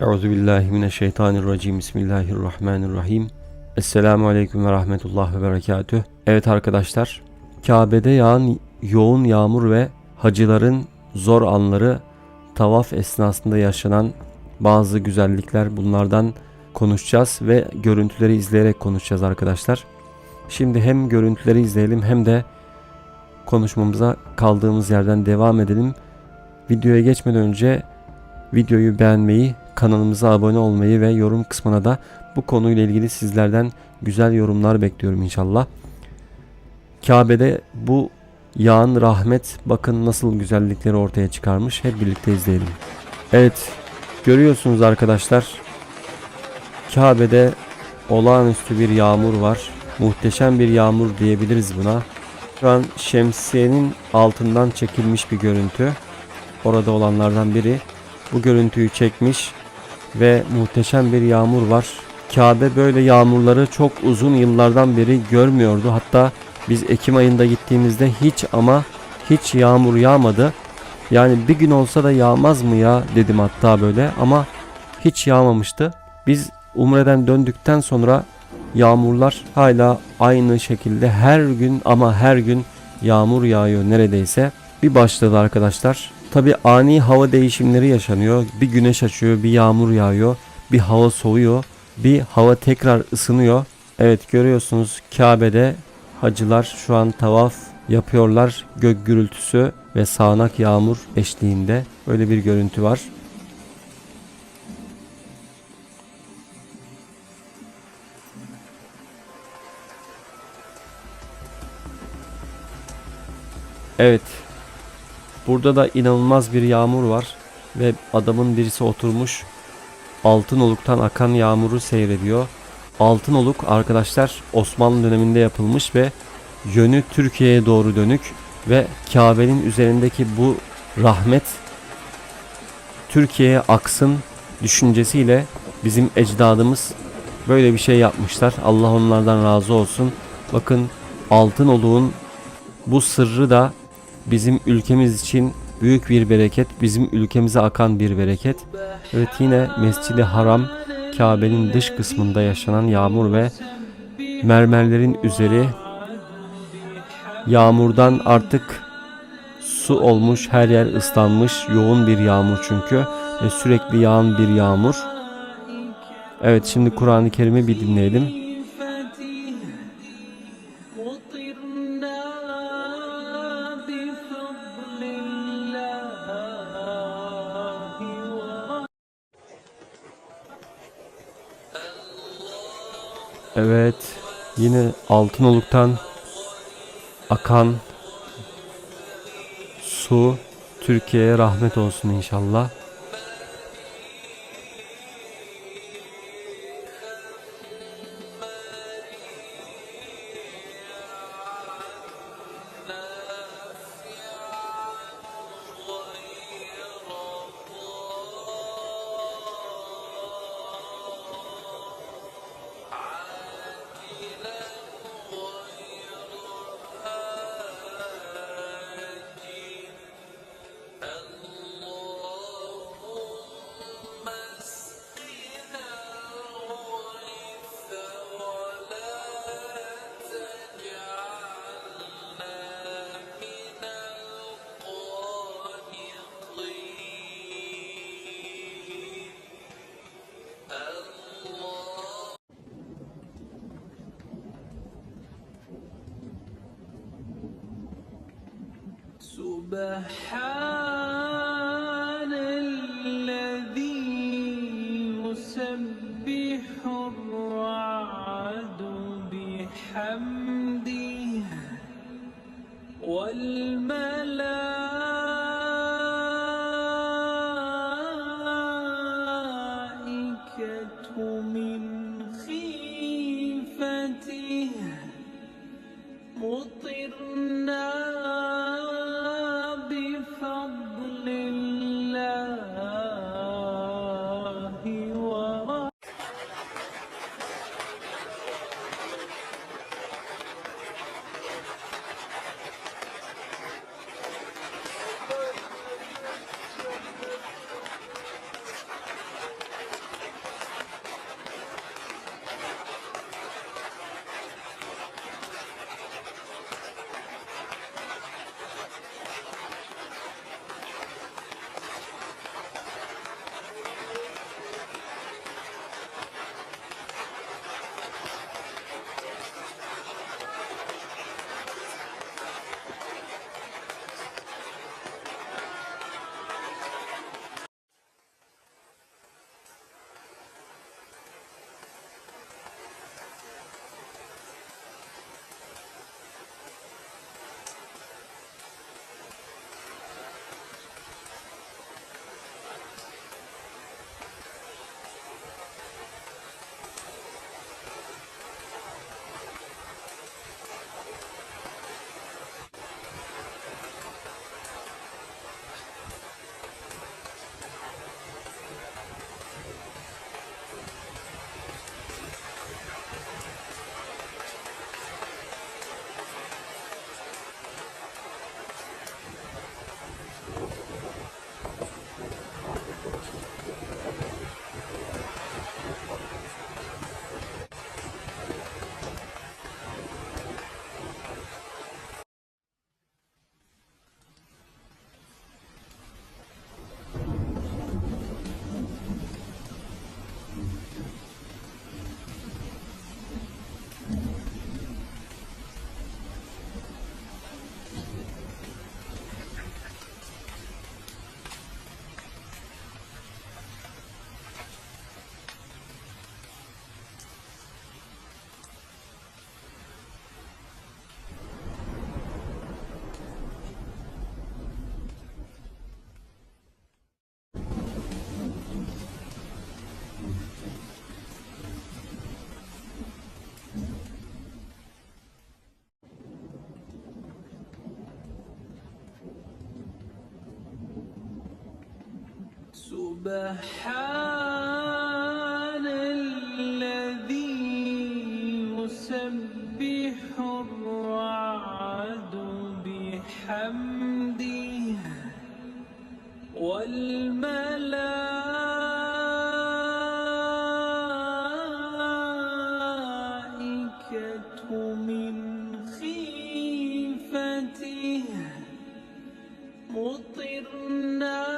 Euzu billahi mineşşeytanirracim. Bismillahirrahmanirrahim. Esselamu aleyküm ve rahmetullah ve berekatüh. Evet arkadaşlar, Kabe'de yağan yoğun yağmur ve hacıların zor anları, tavaf esnasında yaşanan bazı güzellikler bunlardan konuşacağız ve görüntüleri izleyerek konuşacağız arkadaşlar. Şimdi hem görüntüleri izleyelim hem de konuşmamıza kaldığımız yerden devam edelim. Videoya geçmeden önce videoyu beğenmeyi, kanalımıza abone olmayı ve yorum kısmına da bu konuyla ilgili sizlerden güzel yorumlar bekliyorum inşallah. Kabe'de bu yağan rahmet bakın nasıl güzellikleri ortaya çıkarmış. Hep birlikte izleyelim. Evet görüyorsunuz arkadaşlar. Kabe'de olağanüstü bir yağmur var. Muhteşem bir yağmur diyebiliriz buna. Şu an şemsiyenin altından çekilmiş bir görüntü. Orada olanlardan biri bu görüntüyü çekmiş ve muhteşem bir yağmur var. Kabe böyle yağmurları çok uzun yıllardan beri görmüyordu. Hatta biz Ekim ayında gittiğimizde hiç ama hiç yağmur yağmadı. Yani bir gün olsa da yağmaz mı ya dedim hatta böyle ama hiç yağmamıştı. Biz Umre'den döndükten sonra yağmurlar hala aynı şekilde her gün ama her gün yağmur yağıyor neredeyse. Bir başladı arkadaşlar. Tabi ani hava değişimleri yaşanıyor. Bir güneş açıyor, bir yağmur yağıyor, bir hava soğuyor, bir hava tekrar ısınıyor. Evet görüyorsunuz Kabe'de hacılar şu an tavaf yapıyorlar. Gök gürültüsü ve sağanak yağmur eşliğinde böyle bir görüntü var. Evet. Burada da inanılmaz bir yağmur var ve adamın birisi oturmuş altın oluktan akan yağmuru seyrediyor. Altın oluk arkadaşlar Osmanlı döneminde yapılmış ve yönü Türkiye'ye doğru dönük ve Kabe'nin üzerindeki bu rahmet Türkiye'ye aksın düşüncesiyle bizim ecdadımız böyle bir şey yapmışlar. Allah onlardan razı olsun. Bakın altın oluğun bu sırrı da bizim ülkemiz için büyük bir bereket, bizim ülkemize akan bir bereket. Evet yine Mescid-i Haram, Kabe'nin dış kısmında yaşanan yağmur ve mermerlerin üzeri yağmurdan artık su olmuş, her yer ıslanmış, yoğun bir yağmur çünkü ve sürekli yağan bir yağmur. Evet şimdi Kur'an-ı Kerim'i bir dinleyelim. Evet yine Altınoluk'tan akan su Türkiye'ye rahmet olsun inşallah. سبحان الذي يسبح الرعد بحمده والملائكة سبحان الذي يسبح الرعد بحمده والملائكة من خيفته مطرنا